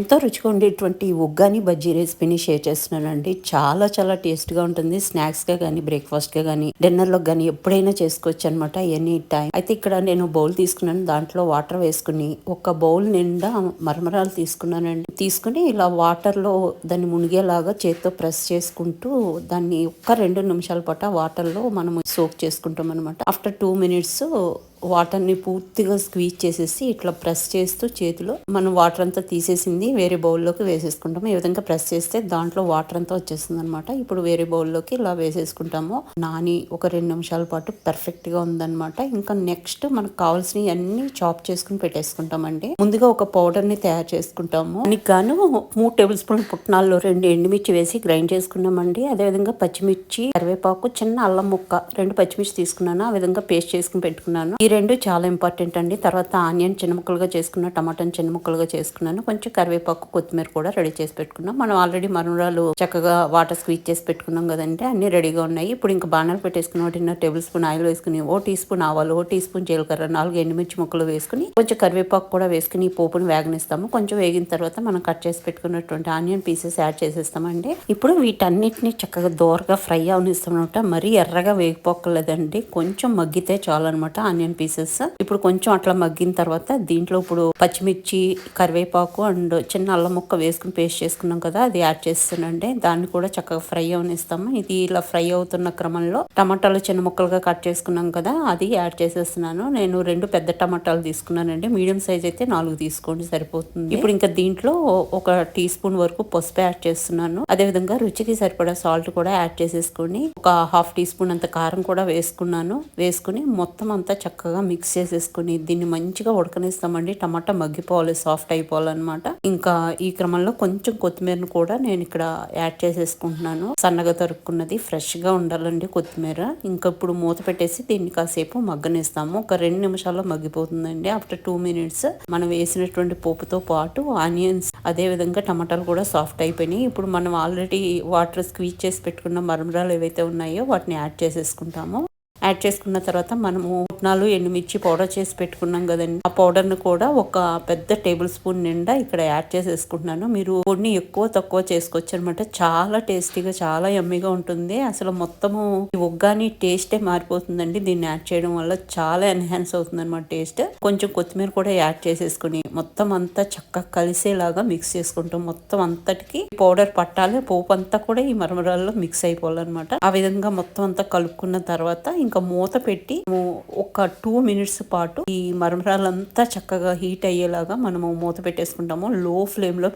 ఎంతో రుచిగా ఉండేటువంటి ఉగ్గాని బజ్జీ రెసిపీని షేర్ చేస్తున్నానండి. చాలా చాలా టేస్ట్గా ఉంటుంది. స్నాక్స్గా కానీ బ్రేక్ఫాస్ట్గా కానీ డిన్నర్లో కానీ ఎప్పుడైనా చేసుకోవచ్చు అనమాట ఎనీ టైం అయితే ఇక్కడ నేను బౌల్ తీసుకున్నాను. దాంట్లో వాటర్ వేసుకుని ఒక బౌల్ నిండా మరమరాలు తీసుకున్నానండి. తీసుకుని ఇలా వాటర్లో దాన్ని మునిగేలాగా చేత్తో ప్రెస్ చేసుకుంటూ దాన్ని ఒక్క రెండు నిమిషాల పాటు వాటర్లో మనం సోక్ చేసుకుంటాం అనమాట ఆఫ్టర్ టూ మినిట్స్ వాటర్ని పూర్తిగా స్క్వీజ్ చేసేసి ఇట్లా ప్రెస్ చేస్తూ చేతిలో మనం వాటర్ అంతా తీసేసింది వేరే బౌల్లోకి వేసేసుకుంటాము. ఈ విధంగా ప్రెస్ చేస్తే దాంట్లో వాటర్ అంతా వచ్చేస్తుంది అనమాట ఇప్పుడు వేరే బౌల్లోకి ఇలా వేసేసుకుంటాము. నాని ఒక రెండు నిమిషాల పాటు పర్ఫెక్ట్గా ఉందన్నమాట. ఇంకా నెక్స్ట్ మనకు కావాల్సినవి అన్ని చాప్ చేసుకుని పెట్టేసుకుంటామండి. ముందుగా ఒక పౌడర్ని తయారు చేసుకుంటాము. దానికి గాను మూడు టేబుల్ స్పూన్ పుట్నాల్లో రెండు ఎండుమిర్చి వేసి గ్రైండ్ చేసుకున్నామండి. అదేవిధంగా పచ్చిమిర్చి కరివేపాకు చిన్న అల్లం ముక్క రెండు పచ్చిమిర్చి తీసుకున్నాను. ఆ విధంగా పేస్ట్ చేసుకుని పెట్టుకున్నాను. ఈ రెండు చాలా ఇంపార్టెంట్ అండి. తర్వాత ఆనియన్ చిన్న ముక్కలుగా చేసుకున్న టమాటాని చిన్న ముక్కలుగా చేసుకున్నాను. కొంచెం కరివేపాకు కొత్తిమీర కూడా రెడీ చేసి పెట్టుకున్నాం. మనం ఆల్రెడీ మరుమరాలు చక్కగా వాటర్ స్క్వీజ్ చేసి పెట్టుకున్నాం కదంటే అన్ని రెడీగా ఉన్నాయి. ఇప్పుడు ఇంకా బాణాలు పెట్టేసుకుని వాటిన్న టేబుల్ స్పూన్ ఆయిల్ వేసుకుని ఓ టీ స్పూన్ ఆవాలు ఓ టీ స్పూన్ జీలకర్ర నాలుగు ఎండుమిర్చి ముక్కలు వేసుకుని కొంచెం కరివేపాకు కూడా వేసుకుని ఈ పోపుని వేగనిస్తాము. కొంచెం వేగిన తర్వాత మనం కట్ చేసి పెట్టుకున్నటువంటి ఆనియన్ పీసెస్ యాడ్ చేసేస్తామండి. ఇప్పుడు వీటన్నిటిని చక్కగా దోరగా ఫ్రై అవనిస్తామన్నమాట. మరీ ఎర్రగా వేగిపోకలేదండి కొంచెం మగ్గితే చాలు అనమాట ఆనియన్ పీసెస్ ఇప్పుడు కొంచెం అట్లా మగ్గిన తర్వాత దీంట్లో ఇప్పుడు పచ్చిమిర్చి కరివేపాకు అండ్ చిన్న అల్లం ముక్క వేసుకుని పేస్ట్ చేసుకున్నాం కదా అది యాడ్ చేస్తానండి దాన్ని కూడా చక్కగా ఫ్రై అవనిస్తాము. ఇది ఇలా ఫ్రై అవుతున్న క్రమంలో టమాటాలు చిన్న ముక్కలుగా కట్ చేసుకున్నాం కదా అది యాడ్ చేసేస్తున్నాను. నేను రెండు పెద్ద టమాటాలు తీసుకున్నానండి. మీడియం సైజ్ అయితే నాలుగు తీసుకోండి సరిపోతుంది. ఇప్పుడు ఇంకా దీంట్లో ఒక టీ స్పూన్ వరకు పసుపు యాడ్ చేస్తున్నాను. అదే విధంగా రుచికి సరిపడా సాల్ట్ కూడా యాడ్ చేసేసుకొని ఒక హాఫ్ టీ స్పూన్ అంత కారం కూడా వేసుకున్నాను. వేసుకుని మొత్తం అంతా చక్కగా మిక్స్ చేసేసుకుని దీన్ని మంచిగా ఉడకనిస్తామండి. టమాటా మగ్గిపోవాలి సాఫ్ట్ అయిపోవాలన్నమాట. ఇంకా ఈ క్రమంలో కొంచెం కొత్తిమీరను కూడా నేను ఇక్కడ యాడ్ చేసేసుకుంటున్నాను. సన్నగా తరుక్కున్నది ఫ్రెష్గా ఉండాలండి కొత్తిమీర. ఇంకా ఇప్పుడు మూత పెట్టేసి దీన్ని కాసేపు మగ్గనిస్తాము. ఒక రెండు నిమిషాల్లో మగ్గిపోతుందండి. ఆఫ్టర్ టూ మినిట్స్ మనం వేసినటువంటి పోపుతో పాటు ఆనియన్స్ అదే విధంగా టమాటాలు కూడా సాఫ్ట్ అయిపోయినాయి. ఇప్పుడు మనం ఆల్రెడీ వాటర్ స్క్వీజ్ చేసి పెట్టుకున్న మరమరాలు ఏవైతే ఉన్నాయో వాటిని యాడ్ చేసేసుకుంటాము. యాడ్ చేసుకున్న తర్వాత మనము పుట్నాలు ఎండుమిర్చి పౌడర్ చేసి పెట్టుకున్నాం కదండి. ఆ పౌడర్ను కూడా ఒక పెద్ద టేబుల్ స్పూన్ నిండా ఇక్కడ యాడ్ చేసేసుకుంటున్నాను. మీరు పొడిని ఎక్కువ తక్కువ చేసుకోవచ్చు అనమాట చాలా టేస్టీగా చాలా యమ్మీగా ఉంటుంది. అసలు మొత్తము ఈ ఉగ్గాని టేస్టే మారిపోతుందండి. దీన్ని యాడ్ చేయడం వల్ల చాలా ఎన్హాన్స్ అవుతుంది అనమాట టేస్ట్. కొంచెం కొత్తిమీర కూడా యాడ్ చేసేసుకుని మొత్తం అంతా చక్కగా కలిసేలాగా మిక్స్ చేసుకుంటాం. మొత్తం అంతటికి పౌడర్ పట్టాలి. పోపు అంతా కూడా ఈ మరమరాల్లో మిక్స్ అయిపోవాలన్నమాట. ఆ విధంగా మొత్తం అంతా కలుపుకున్న తర్వాత ఇంకా మూత పెట్టి ఒక టూ మినిట్స్ పాటు ఈ మరమరాలంతా చక్కగా హీట్ అయ్యేలాగా మనము మూత పెట్టేసుకుంటాము. లో ఫ్లేమ్లో